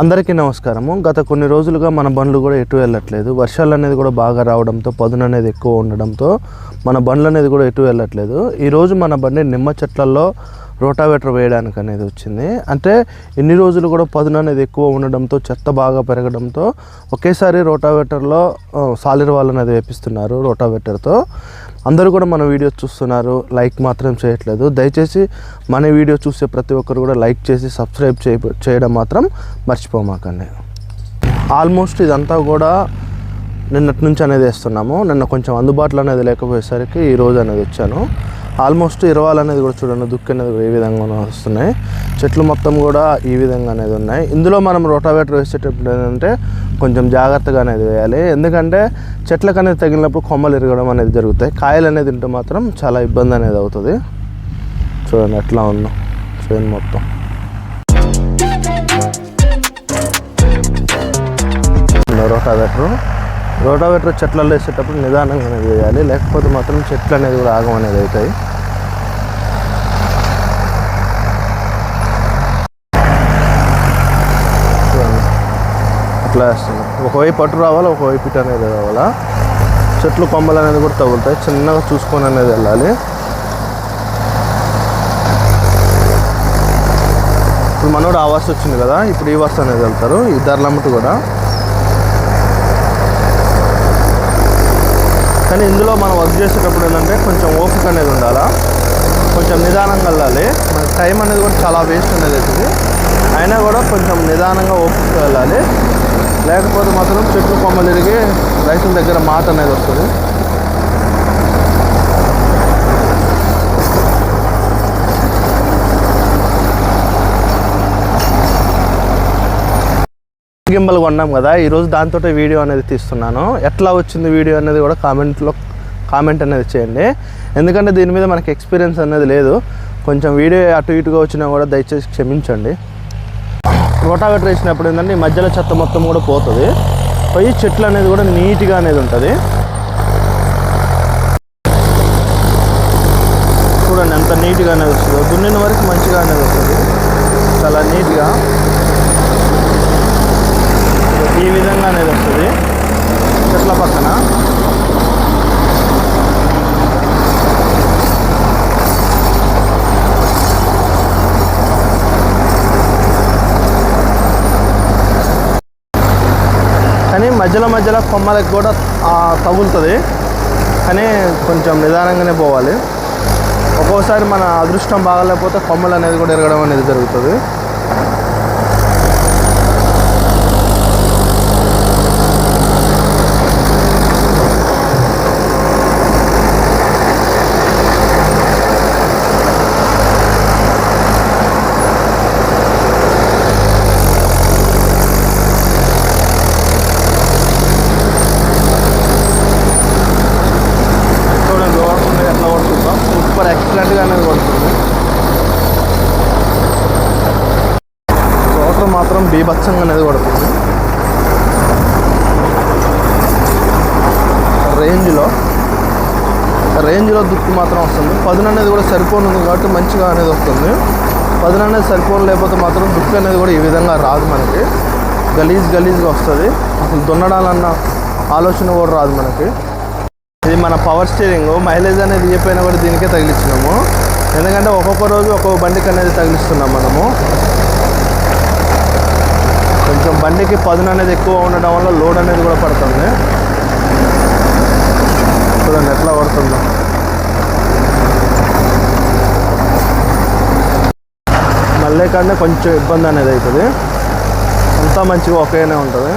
అందరికీ నమస్కారము. గత కొన్ని రోజులుగా మన బండ్లు కూడా ఎటు వెళ్ళట్లేదు. వర్షాలు అనేది కూడా బాగా రావడంతో పదును అనేది ఎక్కువ ఉండడంతో మన బండ్లు అనేది కూడా ఎటు వెళ్ళట్లేదు. ఈరోజు మన బండి నిమ్మ చెట్లలో రోటావేటర్ వేయడానికి అనేది వచ్చింది. అంటే ఎన్ని రోజులు కూడా పదును అనేది ఎక్కువ ఉండడంతో చెత్త బాగా పెరగడంతో ఒకేసారి రోటావేటర్లో సాలిర్ వాళ్ళు అనేది వేపిస్తున్నారు రోటావేటర్తో. అందరూ కూడా మన వీడియో చూస్తున్నారు. లైక్ మాత్రం చేయట్లేదు. దయచేసి మన వీడియో చూసే ప్రతి ఒక్కరు కూడా లైక్ చేసి సబ్స్క్రైబ్ చేయ చేయడం మాత్రం మర్చిపోమాకండి. ఆల్మోస్ట్ ఇదంతా కూడా నిన్నటి నుంచి అనేది వేస్తున్నాము. నిన్న కొంచెం అందుబాటులో అనేది లేకపోయేసరికి ఈ రోజు అనేది వచ్చాను. ఆల్మోస్ట్ ఇరవాలు అనేది కూడా చూడండి దుక్కి అనేది ఏ విధంగా వస్తున్నాయి. చెట్లు మొత్తం కూడా ఈ విధంగా అనేది ఉన్నాయి. ఇందులో మనం రోటావేటర్ వేసేటప్పుడు ఏంటంటే కొంచెం జాగ్రత్తగా అనేది వేయాలి. ఎందుకంటే చెట్లకు అనేది తగిలినప్పుడు కొమ్మలు ఇరగడం అనేది జరుగుతాయి. కాయలు అనేది తింటే మాత్రం చాలా ఇబ్బంది అనేది అవుతుంది. చూడండి ఎట్లా ఉందో. చూడండి మొత్తం. రోటావేటర్. రోటావేటర్ చెట్లలో వేసేటప్పుడు నిదానంగా అనేది వేయాలి. లేకపోతే మాత్రం చెట్లు అనేది కూడా ఆగం అనేది అవుతాయి చూడండి. అట్లా వేస్తుంది ఒకవైపు అటు రావాలి ఒకవైపు ఇటు అనేది రావాలా? చెట్లు కొమ్మలు అనేది కూడా తగులుతాయి. చిన్నగా చూసుకొని అనేది వెళ్ళాలి. ఇప్పుడు మనోడు ఆ వరుస వచ్చింది కదా ఇప్పుడు ఈ వరుస అనేది వెళ్తారు. ఈ ధరలమ్మటి కూడా. కానీ ఇందులో మనం వర్క్ చేసేటప్పుడు ఏంటంటే కొంచెం ఓపిక అనేది ఉండాలా? కొంచెం నిదానంగా వెళ్ళాలి. మన టైం అనేది కూడా చాలా వేస్ట్ అనేది అవుతుంది. అయినా కూడా కొంచెం నిదానంగా ఓపిక వెళ్ళాలి. లేకపోతే మాత్రం చెట్లు కొమ్మలు ఎరిగి రైతుల దగ్గర మాట అనేది వస్తుంది. గింబల్ కొన్నాం కదా ఈరోజు దాంతో వీడియో అనేది తీస్తున్నాను. ఎట్లా వచ్చింది వీడియో అనేది కూడా కామెంట్లో కామెంట్ అనేది చేయండి. ఎందుకంటే దీని మీద మనకి ఎక్స్పీరియన్స్ అనేది లేదు. కొంచెం వీడియో అటు ఇటుగా వచ్చినా కూడా దయచేసి క్షమించండి. రోటావేటర్ వేసినప్పుడు ఏంటంటే ఈ మధ్యలో చెత్త మొత్తం కూడా పోతుంది. పోయి చెట్లు అనేది కూడా నీట్గా అనేది ఉంటుంది. చూడండి ఎంత నీట్గా అనేది వస్తుందో. దున్నిన వరకు మంచిగా అనేది వస్తుంది. చాలా నీట్గా. ఈ విధంగా అనేది వస్తుంది. చెట్ల పక్కన. మధ్యలో మధ్యలో కొమ్మలకు కూడా తగులుతుంది. కానీ కొంచెం నిదానంగానే పోవాలి. ఒక్కోసారి మన అదృష్టం బాగాలేకపోతే కొమ్మలు అనేది కూడా ఎరగడం అనేది జరుగుతుంది చూడండి ఓడుతుంది ఎట్లా ఓడుతుందో సూపర్ ఎక్సలెంట్గా అనేది ఓడుతుంది వాటర్ మాత్రం బీభత్సంగా అనేది కొడుతుంది రేంజ్లో రేంజ్లో దుక్కు మాత్రం వస్తుంది. పదును అనేది కూడా సరిపోనుంది కాబట్టి మంచిగా అనేది వస్తుంది. పదును అనేది సరిపోను లేకపోతే మాత్రం దుక్కు అనేది కూడా ఈ విధంగా రాదు మనకి. గలీజ్ గలీజ్గా వస్తుంది. అసలు దున్నడాలన్న ఆలోచన కూడా రాదు మనకి. ఇది మన పవర్ స్టీరింగ్ మైలేజ్ అనేది ఇవ్వకపోయినా కూడా దీనికే తగిలిచ్చినాము. ఎందుకంటే ఒక్కొక్క రోజు ఒక్కొక్క బండికి అనేది తగిలిస్తున్నాం మనము. కొంచెం బండికి పదును అనేది ఎక్కువ ఉండడం వల్ల లోడ్ అనేది కూడా పడుతుంది. చూడండి ఎట్లా పడుతుందో. మళ్ళీ కానీ కొంచెం ఇబ్బంది అనేది అవుతుంది. అంతా మంచిగా ఒకేనే ఉంటుంది.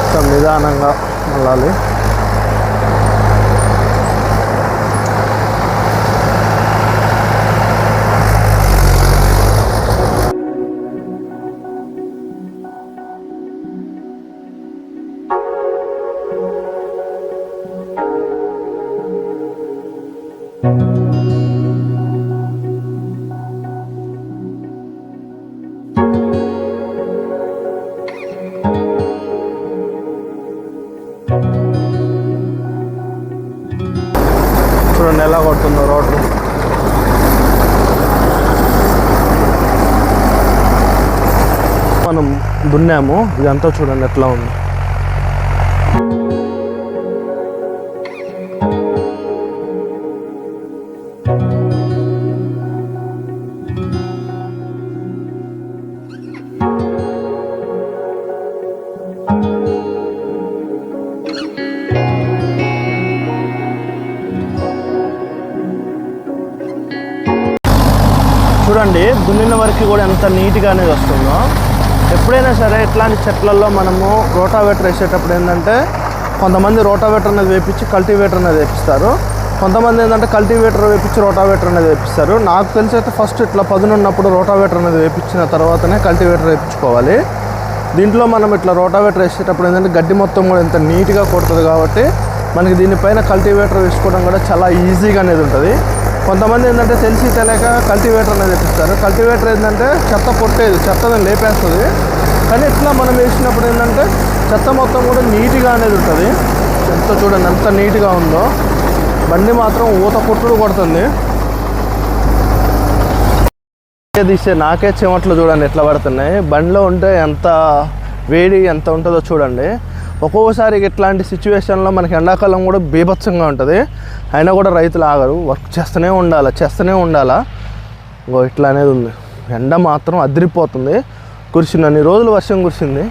కొంచెం నిదానంగా వెళ్ళాలి చూడండి ఎలా కొడుతుందో రోడ్లు మనం దున్నాము ఇదంతా చూడండి ఎట్లా ఉంది. ఎంత నీట్గా అనేది వస్తుందో. ఎప్పుడైనా సరే ఇట్లాంటి చెట్లలో మనము రోటావేటర్ వేసేటప్పుడు ఏంటంటే కొంతమంది రోటావేటర్ అనేది వేపించి కల్టివేటర్ అనేది వేపిస్తారు. కొంతమంది ఏంటంటే కల్టివేటర్ వేపించి రోటావేటర్ అనేది వేపిస్తారు. నాకు తెలిసి అయితే ఫస్ట్ ఇట్లా పదునున్నప్పుడు రోటావేటర్ అనేది వేపించిన తర్వాతనే కల్టివేటర్ వేపించుకోవాలి దీంట్లో మనం ఇట్లా రోటావేటర్ వేసేటప్పుడు ఏంటంటే గడ్డి మొత్తం కూడా ఎంత నీట్గా కొడుతుంది కాబట్టి మనకి దీనిపైన కల్టివేటర్ వేసుకోవడం కూడా చాలా ఈజీగా అనేది ఉంటుంది. కొంతమంది ఏంటంటే తెలిసి తెలియక కల్టివేటర్ అనేది తెప్పిస్తారు. కల్టివేటర్ ఏంటంటే చెత్త పొట్టేది చెత్తని లేపేస్తుంది. కానీ ఇట్లా మనం వేసినప్పుడు ఏంటంటే చెత్త మొత్తం కూడా నీట్గా అనేది ఉంటుంది. ఎంత చూడండి ఎంత నీట్గా ఉందో. బండి మాత్రం ఊత కొట్టుడు కొడుతుంది. తీస్తే నాకే చెమట్లు చూడండి ఎట్లా పడుతున్నాయి. బండిలో ఉంటే ఎంత వేడి ఎంత ఉంటుందో చూడండి. ఒక్కోసారి ఇట్లాంటి సిచ్యువేషన్లో మనకి ఎండాకాలం కూడా బీభత్సంగా ఉంటుంది. అయినా కూడా రైతులు ఆగరు. వర్క్ చేస్తూనే ఉండాలి చేస్తూనే ఉండాలా? ఇంకో ఇట్లా అనేది ఉంది. ఎండ మాత్రం అదిరిపోతుంది. కురిసింది అన్ని రోజులు వర్షం కురిసింది.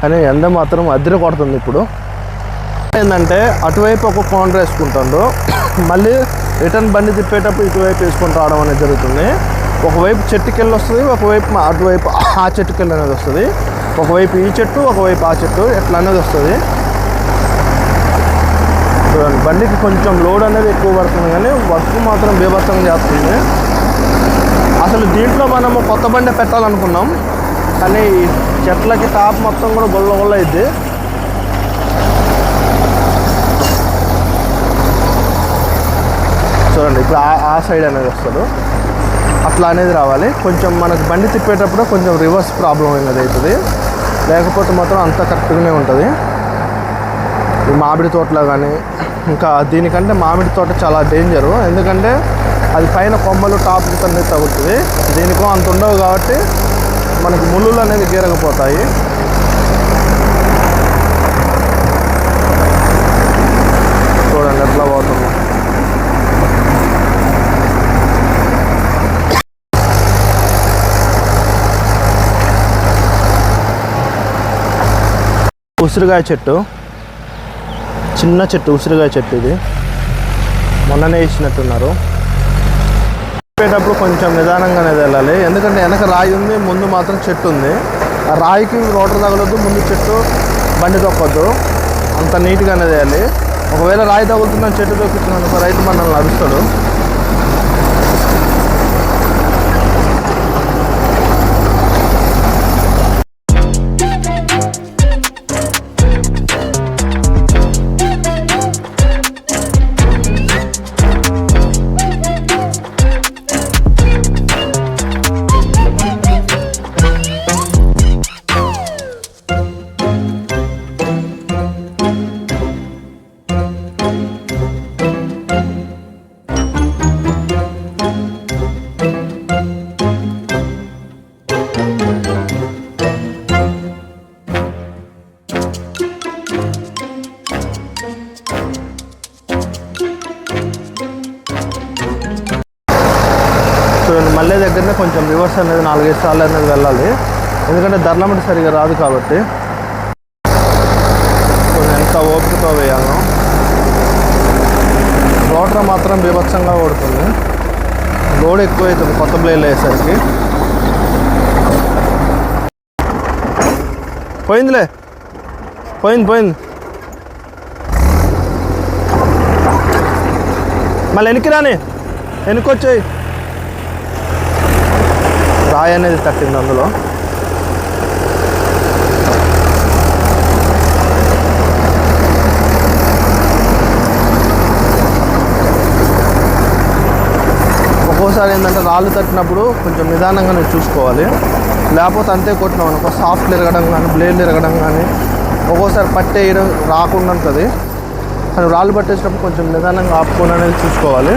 కానీ ఎండ మాత్రం అదిరి కొడుతుంది ఇప్పుడు. ఏంటంటే అటువైపు ఒక కౌంటర్ వేసుకుంటాడు మళ్ళీ రిటర్న్ బండి తిప్పేటప్పుడు ఇటువైపు వేసుకొని రావడం అనేది జరుగుతుంది. ఒకవైపు చెట్టుకెళ్ళి వస్తుంది ఒకవైపు అటువైపు ఆ చెట్టుకెళ్ళి అనేది వస్తుంది. ఒకవైపు ఈ చెట్టు ఒకవైపు ఆ చెట్టు ఎట్లా అనేది వస్తుంది. చూడండి బండికి కొంచెం లోడ్ అనేది ఎక్కువ పడుతుంది కానీ వర్క్ మాత్రం బీభత్సం చేస్తుంది. అసలు దీంట్లో మనము కొత్త బండి పెట్టాలనుకున్నాం కానీ చెట్లకి టాప్ మొత్తం కూడా గొల్ల గొల్ల అయింది చూడండి ఇప్పుడు ఆ ఆ సైడ్ అనేది వస్తాడు అట్లా అనేది రావాలి. కొంచెం మనకు బండి తిప్పేటప్పుడు కొంచెం రివర్స్ ప్రాబ్లం అనేది అవుతుంది. లేకపోతే మాత్రం అంత కరెక్ట్గానే ఉంటుంది. ఈ మామిడి తోటలో కానీ ఇంకా దీనికంటే మామిడి తోట చాలా డేంజరు ఎందుకంటే అది పైన కొమ్మలు టాప్ అనేది తగులుతుంది. దీనికో అంత ఉండవు కాబట్టి మనకి ముళ్ళు అనేది గీరకపోతాయి చూడండి ఎట్లా పోతుంది ఉసిరికాయ చెట్టు. చిన్న చెట్టు ఉసిరికాయ చెట్టు ఇది. మొన్ననే వేసినట్టున్నారు చెప్పేటప్పుడు కొంచెం నిదానంగానే వెళ్ళాలి. ఎందుకంటే వెనక రాయి ఉంది ముందు మాత్రం చెట్టు ఉంది. ఆ రాయికి రోటర్ తగలొద్దు ముందు చెట్టు బండి తొక్కొద్దు. అంత నీట్గానే వేయాలి ఒకవేళ రాయి తగులుతుందని చెట్టు తొక్కుతున్నాను రైతు మనల్ని నడుస్తాడు. అనేది నాలుగైదు సార్లు అనేది వెళ్ళాలి. ఎందుకంటే ధర్లమటి సరిగా రాదు కాబట్టి. కొంచెం ఎంత ఓపికతో వేయాలో. రోటర్ మాత్రం బీభత్సంగా ఓడుతుంది లోడ్ ఎక్కువ అవుతుంది కొత్త బ్లేడ్లు వేసేసరికి. పోయిందిలే. పోయింది పోయింది. మళ్ళీ వెనక్కి రాని. వెనక్కొచ్చాయి రాయి అనేది తట్టింది అందులో. ఒక్కోసారి ఏంటంటే రాళ్ళు తట్టినప్పుడు కొంచెం నిదానంగా నువ్వు చూసుకోవాలి. లేకపోతే అంతే కొట్టినావు అనుకో సాఫ్ట్లు ఎరగడం కానీ బ్లేడ్లు ఎరగడం కానీ ఒక్కోసారి పట్టేయడం రాకుండా ఉంటుంది. కానీ రాళ్ళు పట్టేసినప్పుడు కొంచెం నిదానంగా ఆపుకొని అనేది చూసుకోవాలి.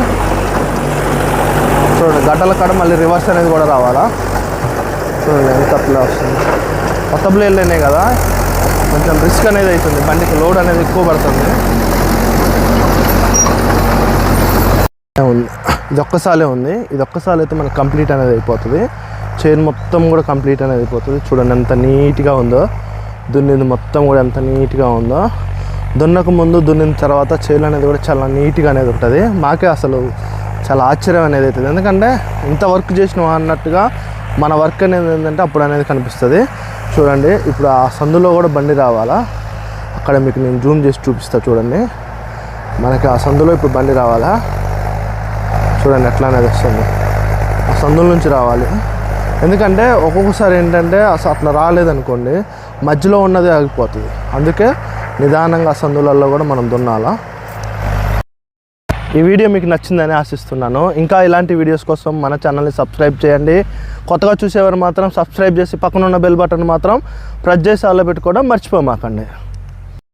చూడండి గడ్డల కాడ మళ్ళీ రివర్స్ అనేది కూడా రావాలా? చూడండి ఎంత అట్లా వస్తుంది. కొత్త బ్లేడ్లేనే కదా? కొంచెం రిస్క్ అనేది అవుతుంది బండికి లోడ్ అనేది ఎక్కువ పడుతుంది. ఉంది ఇది ఒక్కసాలే ఉంది. ఇది ఒక్కసారి అయితే మనకి కంప్లీట్ అనేది అయిపోతుంది. చైన్ మొత్తం కూడా కంప్లీట్ అనేది అయిపోతుంది. చూడండి ఎంత నీట్గా ఉందో. దున్నింది మొత్తం కూడా ఎంత నీట్గా ఉందో. దున్నక ముందు దున్నిన తర్వాత చైన్ అనేది కూడా చాలా నీట్గా అనేది ఉంటుంది. మాకే అసలు చాలా ఆశ్చర్యం అనేది అవుతుంది. ఎందుకంటే ఇంత వర్క్ చేసినా అన్నట్టుగా మన వర్క్ అనేది ఏంటంటే అప్పుడు అనేది కనిపిస్తుంది. చూడండి ఇప్పుడు ఆ సందులో కూడా బండి రావాలా? అక్కడ మీకు నేను జూమ్ చేసి చూపిస్తా చూడండి. మనకి ఆ సందులో ఇప్పుడు బండి రావాలా? చూడండి ఎట్లా అనేది వస్తుంది. ఆ సందుల నుంచి రావాలి. ఎందుకంటే ఒక్కొక్కసారి ఏంటంటే అసలు అట్లా రాలేదనుకోండి మధ్యలో ఉన్నది ఆగిపోతుంది. అందుకే నిదానంగా ఆ సందులలో కూడా మనం దున్నాలా? ఈ వీడియో మీకు నచ్చిందని ఆశిస్తున్నాను. ఇంకా ఇలాంటి వీడియోస్ కోసం మన ఛానల్ని సబ్స్క్రైబ్ చేయండి. కొత్తగా చూసేవారు మాత్రం సబ్స్క్రైబ్ చేసి పక్కన ఉన్న బెల్ బటన్ మాత్రం ప్రెస్ చేసి అలా పెట్టుకోవడం మర్చిపోమాకండి.